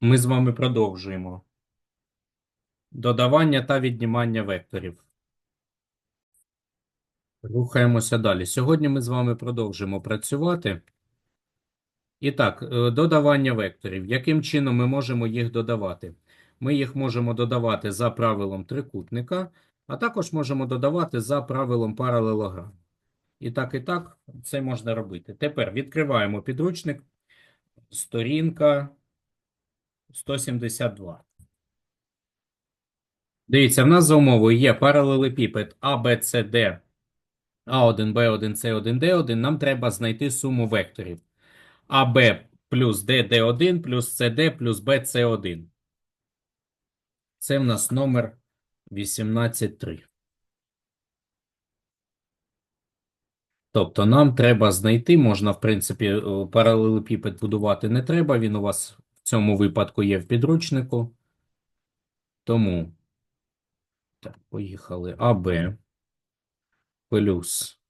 Ми з вами продовжуємо. Додавання та віднімання векторів. Рухаємося далі. Сьогодні ми з вами продовжимо працювати. І так, е, додавання векторів. Яким чином ми можемо їх додавати? Ми їх можемо додавати за правилом трикутника, а також можемо додавати за правилом паралелограму. І так, і так, це можна робити. Тепер відкриваємо підручник. Сторінка 172. Дивіться, в нас за умовою є паралелепіпед ABCD A1, B1, C1, D1. Нам треба знайти суму векторів. AB плюс D, D1 плюс CD плюс B, C1. Це в нас номер 18.3. Тобто нам треба знайти, можна, в принципі, е, паралелепіпед будувати не треба, він у вас цьому випадку є в підручнику. Тому, так, поїхали. АБ плюс,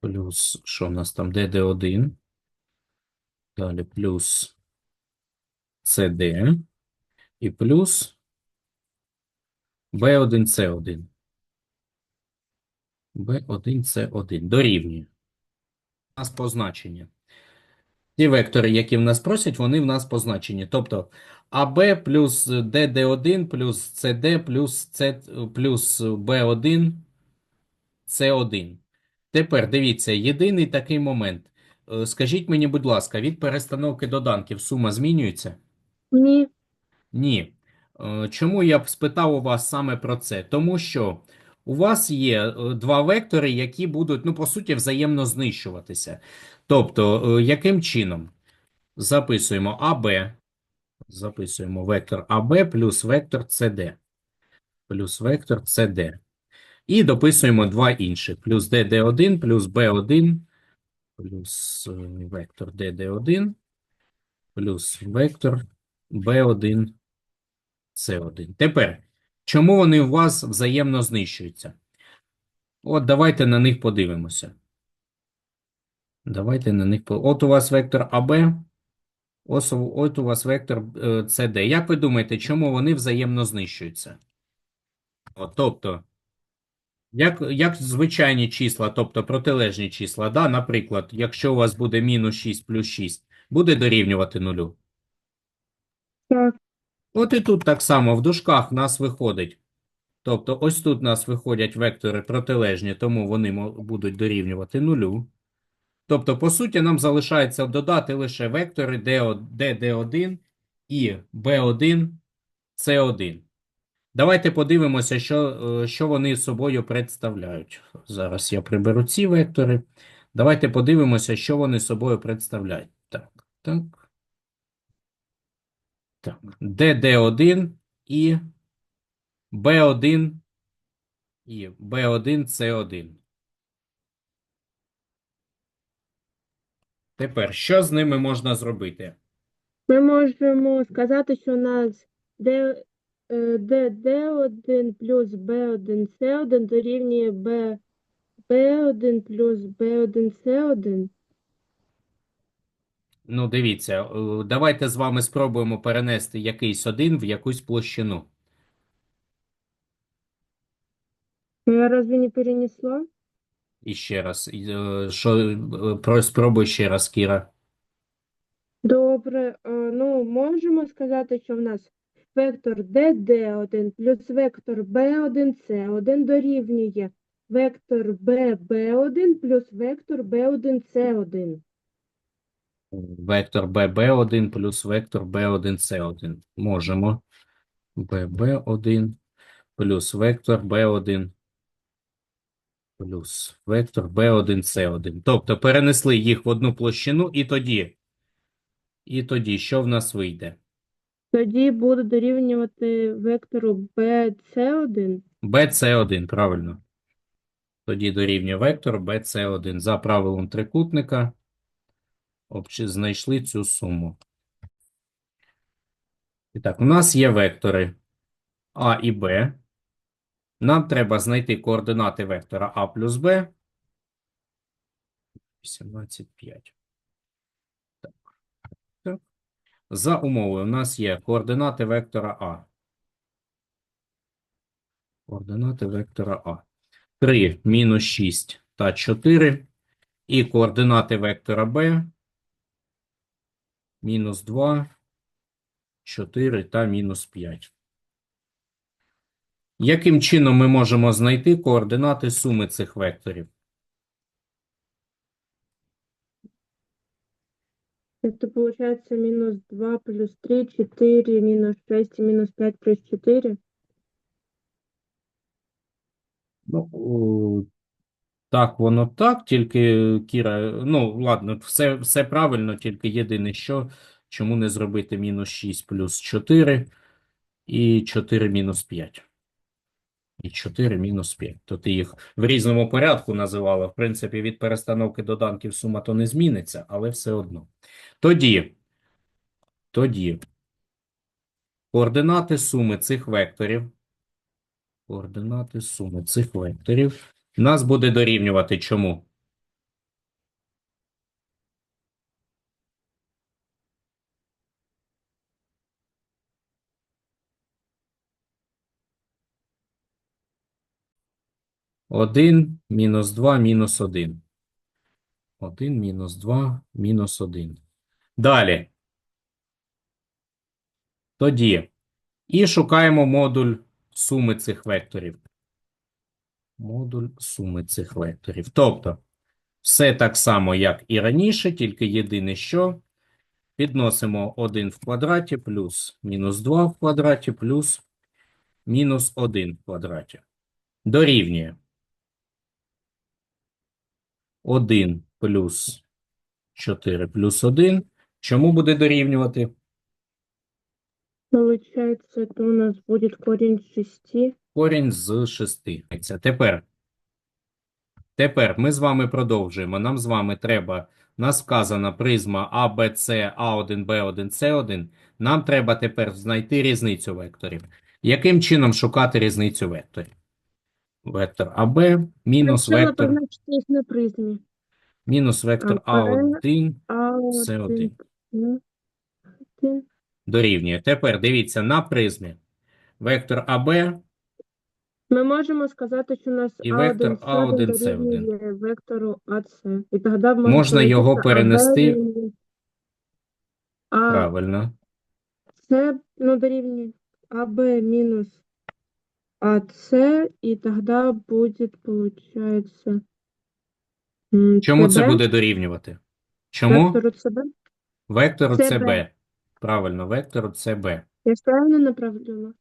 плюс, що в нас там, ДД1, далі плюс СД і плюс Б1, С1. B1, C1 дорівнює. У нас позначення. Ті вектори, які в нас просять, вони в нас позначені. Тобто AB плюс DD1 плюс CD плюс C плюс B1 C1. Тепер дивіться, єдиний такий момент. Е, Скажіть мені, будь ласка, від перестановки доданків сума змінюється? Ні. Ні. Е, Чому я б спитав у вас саме про це? Тому що у вас є е, два вектори, які будуть, ну, по суті, взаємно знищуватися. Тобто, е, яким чином? Записуємо АБ, записуємо вектор АБ плюс вектор СД, плюс вектор СД. І дописуємо два інших. Плюс ДД1, плюс Б1, плюс е, вектор ДД1, плюс вектор Б1, С1. Тепер, чому вони у вас взаємно знищуються? От давайте на них подивимося. Давайте на них. От у вас вектор АБ, от у вас вектор е, СД. Як ви думаєте, чому вони взаємно знищуються? От, тобто, як, як звичайні числа, тобто протилежні числа, да? Наприклад, якщо у вас буде мінус 6 плюс 6, буде дорівнювати нулю? Так. От і тут так само в дужках в нас виходить. Тобто ось тут у нас виходять вектори протилежні, тому вони будуть дорівнювати нулю. Тобто, по суті, нам залишається додати лише вектори DD1 і B1, C1. Давайте подивимося, що, е, що вони собою представляють. Зараз я приберу ці вектори. Давайте подивимося, що вони собою представляють. Так, так. Так, DD1 і B1 і B1, C1. Тепер, що з ними можна зробити? Ми можемо сказати, що у нас Д, е, ДД1 плюс Б1 С1 дорівнює Б, Б1 плюс Б1 С1. Ну, дивіться, е, давайте з вами спробуємо перенести якийсь один в якусь площину. Я разве не перенесла? І ще раз. І, е, Що, е, про- спробуй ще раз, Кіра. Добре, е, ну можемо сказати, що в нас вектор ДД1 плюс вектор Б1 С1 дорівнює вектор ББ1 плюс вектор Б1 С1. Вектор BB1 плюс вектор B1, C1. Можемо. BB1 плюс вектор B1 плюс вектор B1, C1. Тобто перенесли їх в одну площину і тоді, і тоді, що в нас вийде? Тоді буде дорівнювати вектору BC1. BC1, правильно. Тоді дорівнює вектор BC1. За правилом трикутника знайшли цю суму. І так, у нас є вектори А і Б. Нам треба знайти координати вектора А плюс Б. 18,5. Так. За умовою, у нас є координати вектора А. Координати вектора А. 3, мінус 6 та 4. І координати вектора Б. Мінус 2, 4 та мінус 5. Яким чином ми можемо знайти координати суми цих векторів? Это получается минус 2 плюс 3, 4, минус 6 и минус 5 плюс 4. Ну, так, воно так, тільки Кіра, ну, ладно, все, все правильно, тільки єдине що, чому не зробити мінус 6 плюс 4 і 4 мінус 5. І 4 мінус 5. То ти їх в різному порядку називала. В принципі, від перестановки доданків сума то не зміниться, але все одно. Тоді, тоді, координати суми цих векторів Координати суми цих векторів нас буде дорівнювати чому? Один мінус два мінус один. Один мінус два мінус один. Далі. Тоді. І шукаємо модуль суми цих векторів. Модуль суми цих векторів. Тобто, все так само, як і раніше, тільки єдине, що підносимо 1 в квадраті плюс мінус 2 в квадраті плюс мінус 1 в квадраті. Дорівнює 1 плюс 4 плюс 1. Чому буде дорівнювати? Получается, это у нас будет корень из 6. Корінь з 6. Тепер, тепер ми з вами продовжуємо. Нам з вами треба, у нас вказана призма ABC, A1, B1, C1. Нам треба тепер знайти різницю векторів. Яким чином шукати різницю векторів? Вектор АБ мінус вектор, мінус вектор А1 С1. один, ну, один. дорівнює. Тепер дивіться на призмі. Вектор АБ Ми можемо сказати, що у нас І вектор А1, А1, С1 С1. дорівнює вектору АС. І тоді можна його перенести. А правильно. С, ну, дорівнює АБ мінус АС, і тоді буде, м, Чому це буде дорівнювати? Чому? Вектору ЦБ. Вектору. ЦБ. Правильно, вектору ЦБ. Я ж правильно направляла?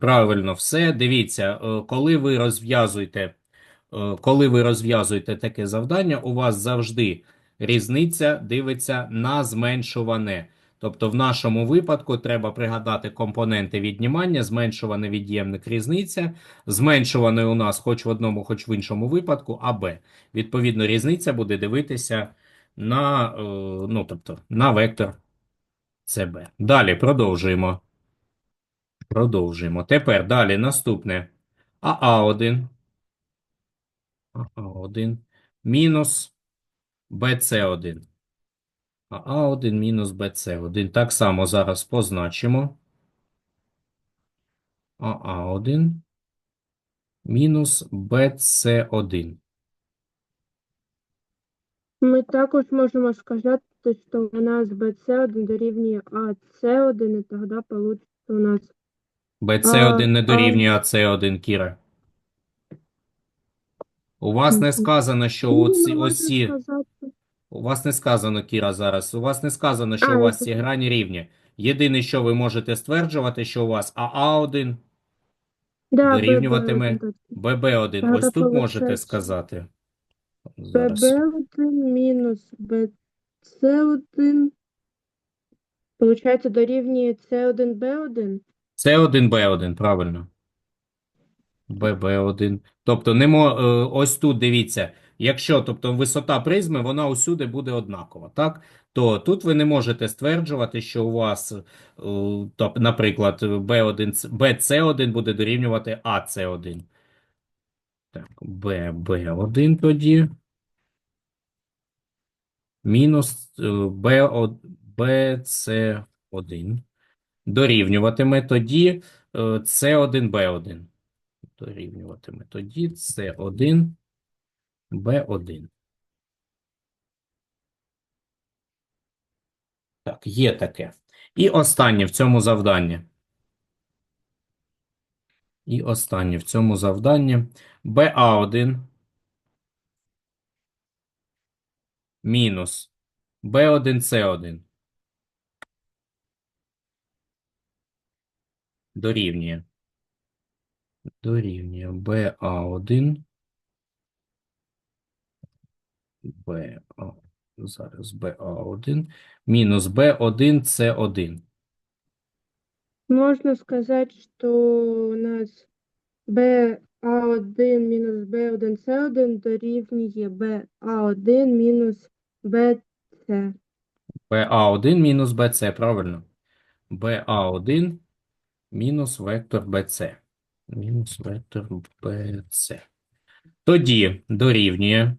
Правильно, все. Дивіться, е, коли ви розв'язуєте, е, коли ви розв'язуєте таке завдання, у вас завжди різниця дивиться на зменшуване. Тобто в нашому випадку треба пригадати компоненти віднімання, зменшуване від'ємник різниця, зменшуване у нас хоч в одному, хоч в іншому випадку, АБ. Відповідно, різниця буде дивитися на, е, ну, тобто, на вектор ЦБ. Далі продовжуємо. Продовжуємо. Тепер далі наступне. АА1. АА1 мінус БЦ1. АА1 мінус БЦ1. Так само зараз позначимо. АА1 мінус БЦ1. Ми також можемо сказати, що у нас BC1 дорівнює AC1, і тоді получится у нас БЦ1 не А, дорівнює АЦ1, Кіра. У вас не сказано, що Ну, оці, сказати. У вас не сказано, Кіра, зараз. У вас не сказано, що у вас ці грані рівні. Єдине, що ви можете стверджувати, що у вас АА1 Да, дорівнюватиме BB1, точно. ББ1. Ось тут можете сказати. Зараз. BB1 мінус BC1, получається, дорівнює C1B1. С1Б1, правильно. ББ1. Тобто, не е, ось тут дивіться, якщо тобто, висота призми, вона усюди буде однакова, так? То тут ви не можете стверджувати, що у вас, е, наприклад, B1, BC1 буде дорівнювати AC1. Так, BB1 тоді. Мінус е, B1, BC1 дорівнюватиме тоді е, C1B1. Дорівнюватиме тоді C1 B1. Так, є таке. І останнє в цьому завданні. І останнє в цьому завданні BA1 мінус B1C1 дорівнює. Дорівнює BA1 BA, зараз BA1 мінус B1C1. Можно сказать, что у нас BA1 минус B1C1 дорівнює BA1 мінус BC. BA1 мінус BC, правильно? BA1 мінус вектор BC. Мінус вектор BC. Тоді дорівнює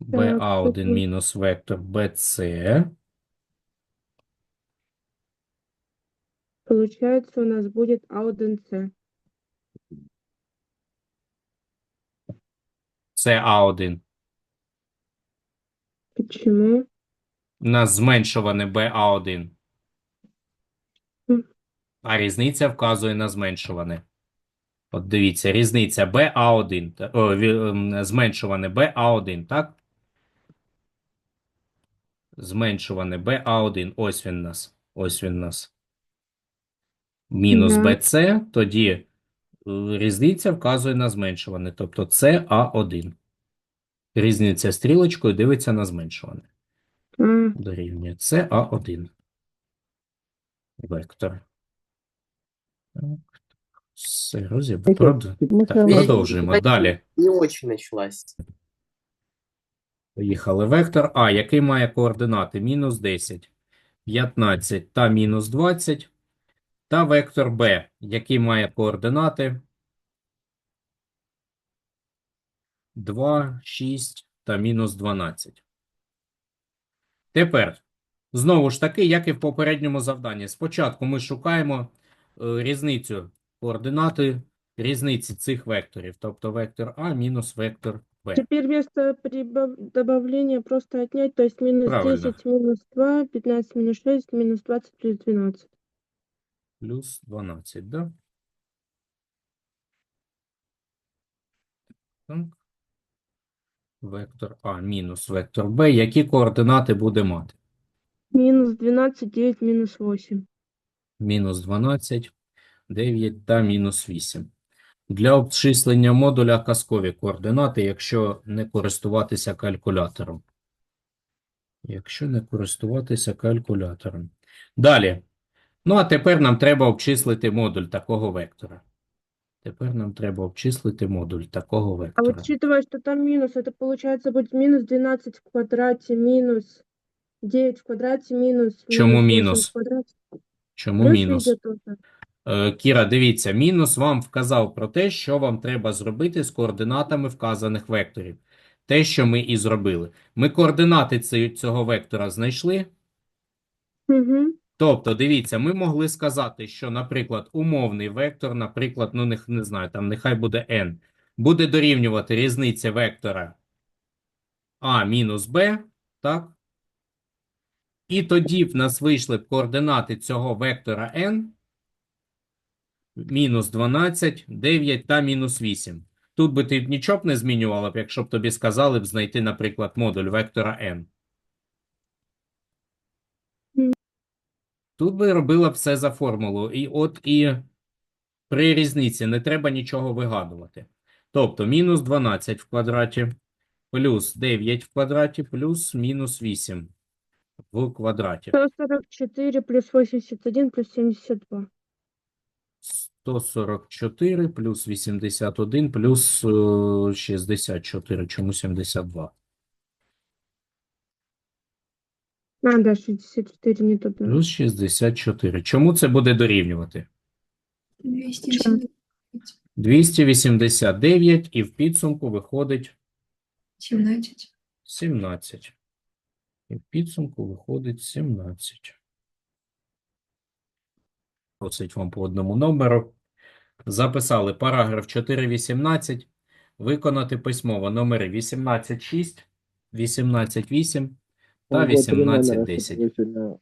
BA1 мінус вектор BC. Получается, у нас будет А1С. Це А1. Почему? У нас зменшуване BA1. А різниця вказує на зменшуване. От дивіться, різниця BA1, о, ем, зменшуване BA1, так? Зменшуване BA1, ось він нас, ось він нас. Мінус Да. BC, тоді е, різниця вказує на зменшуване, тобто це А1. Різниця стрілочкою дивиться на зменшуване. Дорівнює це А1. Вектор. Так, все. Прод- Так, продовжуємо. Далі. Не очень началась. Поїхали. Вектор А, який має координати мінус 10, 15 та мінус 20. Та вектор Б, який має координати 2, 6 та мінус 12. Тепер, знову ж таки, як і в попередньому завданні. Спочатку ми шукаємо різницю координати різниці цих векторів, тобто вектор А мінус вектор Б. Теперь вместо прибав- добавления просто отнять, то есть минус Правильно. 10 минус 2, 15 минус 6, минус 20 плюс 12. Плюс 12, да? Так. Вектор А мінус вектор Б. Які координати буде мати? Минус 12, 9, минус 8. Мінус 12, 9 та мінус 8. Для обчислення модуля казкові координати, якщо не користуватися калькулятором. Якщо не користуватися калькулятором. Далі. Ну, а тепер нам треба обчислити модуль такого вектора. Тепер нам треба обчислити модуль такого вектора. А учитывая, что там минус, это получается будет минус 12 в квадрате, минус 9 в квадрате, минус Чому 8 мінус? Чому мінус? Е, Кіра, дивіться, мінус вам вказав про те, що вам треба зробити з координатами вказаних векторів. Те, що ми і зробили. Ми координати цього вектора знайшли. Мгм. Тобто, дивіться, ми могли сказати, що, наприклад, умовний вектор, наприклад, ну, не, не знаю, там нехай буде n, буде дорівнювати різниці вектора a мінус b, так? І тоді в нас вийшли б координати цього вектора n мінус 12, 9 та мінус 8. Тут би ти нічого не змінювала б, якщо б тобі сказали б знайти, наприклад, модуль вектора n. Тут би робила все за формулу. І от і при різниці не треба нічого вигадувати. Тобто мінус 12 в квадраті плюс 9 в квадраті плюс мінус 8 в квадраті. 144 плюс 81 плюс 72. 144 плюс 81 плюс е, 64. Чому 72? А, да, 64 не туда. Плюс 64. Чому це буде дорівнювати? 289. 289 і в підсумку виходить 17. 17. І в підсумку виходить 17. Просить вам по одному номеру. Записали параграф 4.18. Виконати письмово номери 18.6, 18.8 та Там було три номера, 18.10. щоб ви сьогодні